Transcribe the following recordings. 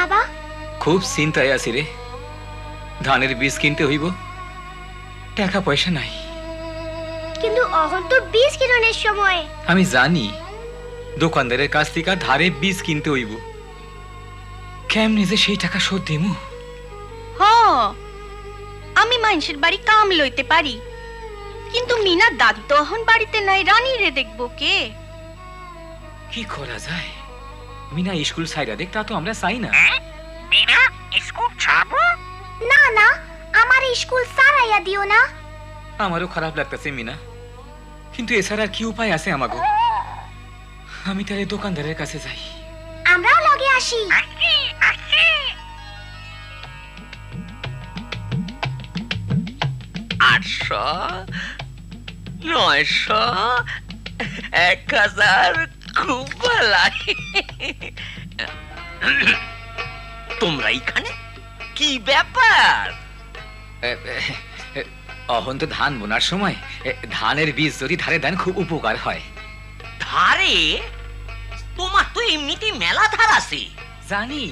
বাবা? খুব চিন্তায় আছি রে। ধানের বীজ কিনতে হইব। টাকা পয়সা নাই। কিন্তু অহন তো বীজ কিরণের সময়। আমি জানি দোকানদারের কাছ থেকে ধারে বীজ কিনতে হইব। কেমনে যে সেই টাকা শোধ দিমু? হ আমি মানুষের বাড়ি কাম লইতে পারি। কিন্তু মিনা দাদু তো এখন বাড়িতে নাই রানী রে দেখব কে। কি করা যায়? মিনা স্কুল সাইডা দেখ তা তো আমরা চাই না। মিনা স্কুল ছাড়বো? না না আমার স্কুল সারাইয়া দিও না। আমারও খারাপ লাগতেছে মিনা। কিন্তু এছাড়া আর কি উপায় আছে আমাগো? আমি তাহলে দোকানদারের কাছে যাই। আমরাও লগে আসি। আটশো নয়শো এক হাজার খুব ভালাই তোমরা এখানে? কি ব্যাপার? অহন তো ধান বোনার সময় ধানের বীজ যদি ধারে দেন খুব উপকার হয়। ধারে? তোমার তো এমনিতেই মেলা ধার আছে। জানি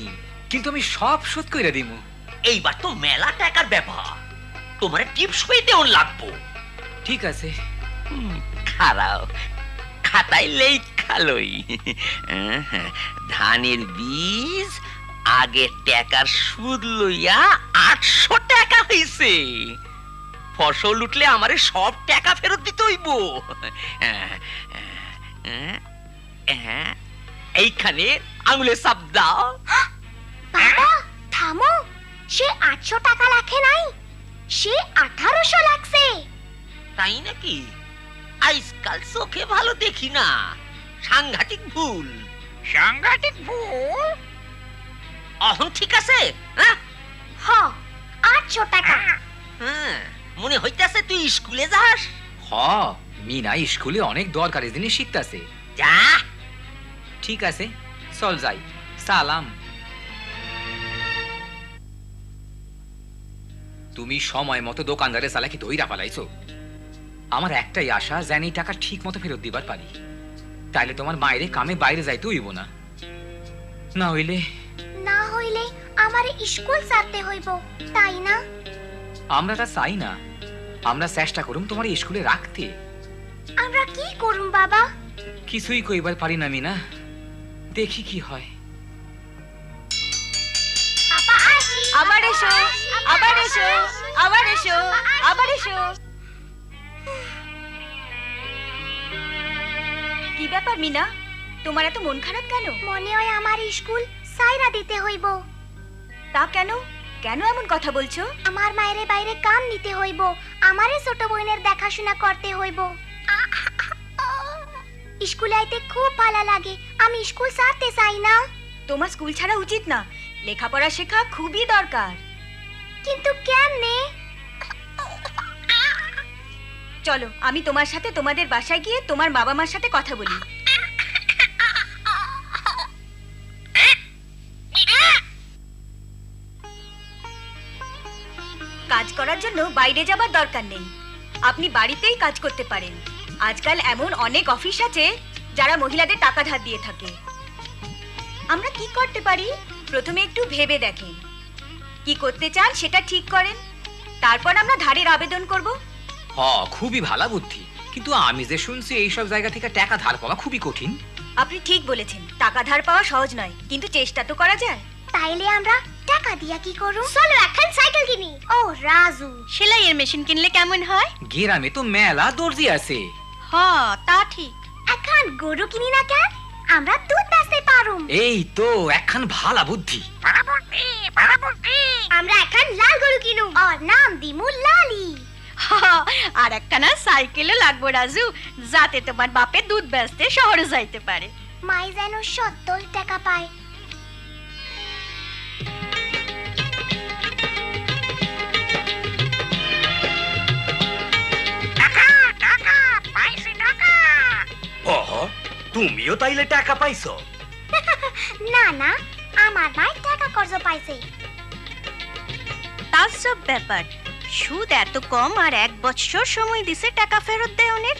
কিন্তু আমি সব শোধ কইরা দিমু। এইবার তো মেলা টাকার ব্যাপার তোমার টিপস হইতে লাগবো। ঠিক আছে। খারাও। খাতায় লেখালই। ধানের বীজ আগে টাকার সুদ লইয়া আটশো টাকা হইছে। ফসল উঠলে আমারে সব টাকা ফেরত দিতে হইব। এইখানে আঙুলে চাপ দাও। বাবা থামো। সে আটশো টাকা লাখে নাই সে আঠারোশো লাগছে তাই নাকি? আজকাল চোখে ভালো দেখি না। সাংঘাতিক ভুল। সাংঘাতিক ভুল? অহন ঠিক আছে হ্যাঁ? হ আটশো টাকা। হ্যাঁ, মনে হইতাছে তুই স্কুলে যাস? হ মিনা স্কুলে অনেক দরকারি জিনিস শিখতাছে। যা। ঠিক আছে চল যাই। সালাম। তুমি সময় মতো দোকানদারের চালাকি দইরা পালাইছো আমার একটাই আশা যেন এই টাকা ঠিক মতো ফেরত দিবার পারি। তাইলে তোমার মায়েরে কামে বাইরে যাইতে হইব না। না হইলে? না হইলে আমার স্কুল ছাড়তে হইব তাই না? আমরা তা চাই না। আমরা চেষ্টা করুম তোমার স্কুলে রাখতে। আমরা কি করুম বাবা? কিছুই কইবার পারি না মিনা। দেখি কি হয়। আবার এসো। আবার এসো। আবার এসো। আবার এসো। কি ব্যাপার মিনা? তোমার এত মন খারাপ কেন? মনে হয় আমার স্কুল সাইরা দিতে হইব। তা কেন? কেন এমন কথা বলছো? আমার মায়ের বাইরে কাম নিতে হইব। আমারে ছোট বোনের দেখাশোনা করতে হইব। স্কুলে আইতে খুব ভালো লাগে। আমি স্কুল ছাড়তে চাই না। তোমার স্কুল ছাড়া উচিত না। লেখাপড়া শেখা খুবই দরকার। কিন্তু কেমনে? চলো, আমি তোমার সাথে তোমাদের বাসায় গিয়ে তোমার বাবা মার সাথে কথা বলি। কাজ করার জন্য বাইরে যাবার দরকার নেই। আপনি বাড়িতেই কাজ করতে পারেন। আজকাল এমন অনেক অফিস আছে যারা মহিলাদের টাকা ধার দিয়ে থাকে। আমরা কি করতে পারি? প্রথমে একটু ভেবে দেখেন। কি করতে চান সেটা ঠিক করেন। তারপর আমরা ধারের আবেদন করব। হ খুবই ভালো বুদ্ধি। কিন্তু আমি যে শুনছি এইসব জায়গা থেকে টাকা ধার পাওয়া খুবই কঠিন। আপনি ঠিক বলেছেন টাকা ধার পাওয়া সহজ নয় কিন্তু চেষ্টা তো করা যায়। তাইলে আমরা টাকা দিয়া কি করু? চলো এখন সাইকেল কিনি। ও রাজু। সেলাইয়ের মেশিন কিনলে কেমন হয়? গ্রামে তো মেলা দর্জি আছে। হ তা ঠিক। এখন গরু কিনি না কেন? আমরা দুধ বেচতে পারুম। এই তো একখান ভালা বুদ্ধি। আমরা এখন লাল গরু কিনুম। আর নাম দিমু লালি। আর একটা না সাইকেলও লাগবো রাজু যাতে তোমার বাপে দুধ বেচতে শহরে যাইতে পারে। মাই যেন সত্তর টাকা পায়। ওহ তুমিও তাইলে টাকা পাইছো। না না আমার মাই টাকা কর্জ পাইছে। তার সব ব্যাপার। সুদ এত কম আর এক বছর সময় দিছে টাকা ফেরত দেয় দেওয়ানের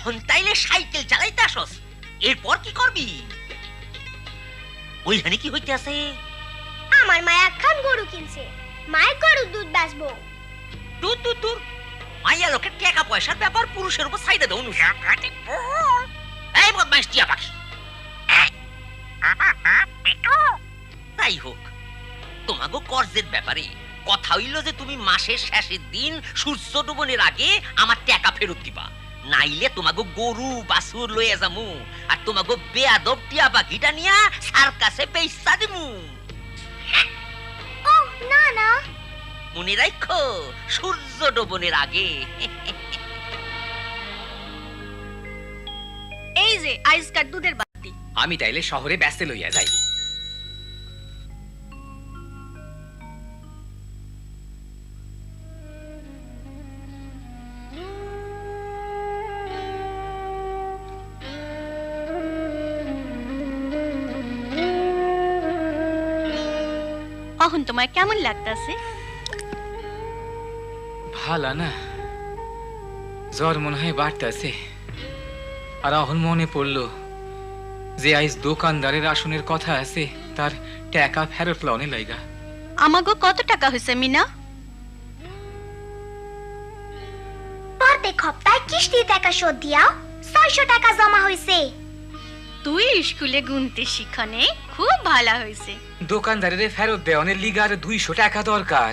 স্কুলে সাইকেল চালাইতে আসস। এরপর কি করবি? ওইখানে কি হইতে আছে আমার মা একখান গরু কিনছে। মায়ের গরুর দুধ বেচবো। দূর দূর দূর মাইয়া লোকের টাকা পয়সার ব্যাপার পুরুষের উপর সাইডে দেও এই বদমাইশ টিয়া পাখি। তাই হোক তোমাগো কর্জের ব্যাপারে কথা হইল যে তুমি মাসের শেষের দিন সূর্য ডুবনের আগে আমার টাকা ফেরত দিবা। নাইলে তোমাগো গরু বাছুর লইয়া যামু আর তোমাগো বেয়াদব টিয়া পাখিটা নিয়া সার কাছে পেইসা দিমু। ও না না। মনে রাখো সূর্য ডুবনের আগে। এই যে আইসকার দুধের বাতি আমি তাইলে শহরে ব্যস্ত লইয়া যাই। অহন তোমার কেমন লাগতাছে? ভালা না। জ্বর মনে হয় বাড়তেছে। আর এখন মনে পড়ল যে আইস দোকানদারের আসনের কথা আছে তার টাকা ফেরত লনে লাইগা। আমাগো কত টাকা হয়েছে মিনা? প্রত্যেক সপ্তাহে কিস্তি টাকা শোধ দিয়াও। ছয়শো টাকা জমা হয়েছে তুই স্কুলে গুনতে শিখনে? খুব ভালো হয়েছে। দোকানদারের ফেরত দেওয়ানের লিগার দুইশো টাকা দরকার।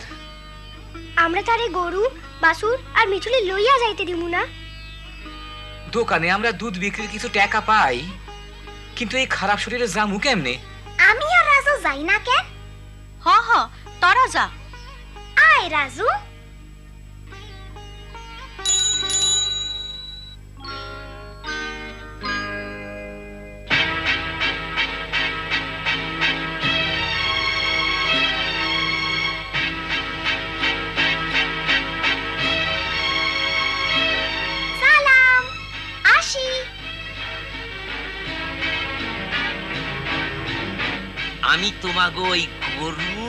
আমরা তারে গরু বাসুর আর মিঠুলি লইয়া যাইতে দিমু না। দোকানে আমরা দুধ বিক্রির কিছু টাকা পাই কিন্তু এই খারাপ শরীরে জামু কেমনে? আমি আর রাজু যাই না কেন? হ হ তরা যা। আয় রাজু। আমি তোমাগো ওই গরু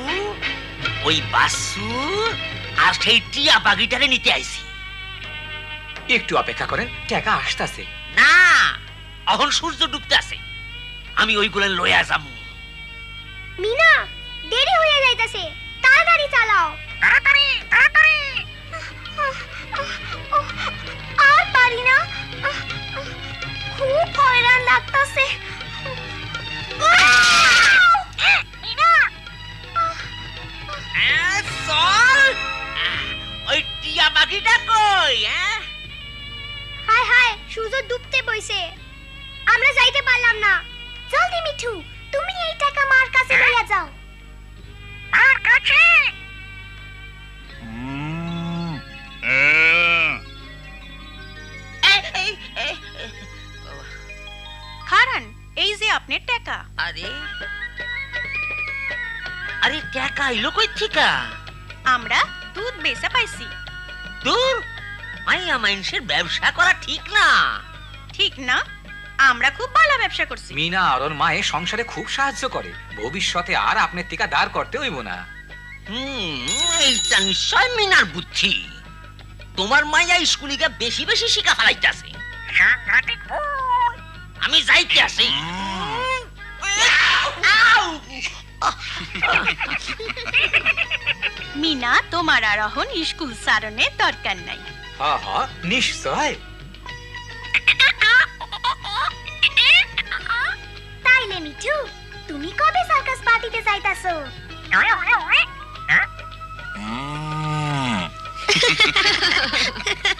ওই বাসুর আর সেই টিয়া বাগিটারে নিতে আইছি। একটু অপেক্ষা করেন টাকা আসতাছে। না এখন সূর্য ডুবতে আছে। আমি ওইগুলো লইয়া যাব মিনা দেরি হয়ে যাইতাছে। তাড়াতাড়ি চালাও। তাড়াতাড়ি তাড়াতাড়ি। আর পারি না। খুব হয়রান লাগতাছে। টাকা। আরে। আরে টাকা এলো কই থিকা আমরা দুধ বেচা পাইছি। দূর মাইয়া মানুষের ব্যবসা করা ঠিক না। ঠিক না আমরা খুব ভালো ব্যবসা করছি। মিনা আর ওর মায়ে সংসারে খুব সাহায্য করে। ভবিষ্যতে আর আপনার টিকা দাঁড় করতে হইব না। হুম এইটা নিশ্চয় মিনার বুদ্ধি। তোমার মাইয়া স্কুলিকে বেশি বেশি শিখা ফেলাইতেছে। আমি যাইতে আসি। মিনা তোমার আর এখন স্কুল সারণের দরকার নাই। হা হা নিশ্চয়। তাইলে মিঠু তুমি কবে সার্কাস পার্টিতে যাইতাছো?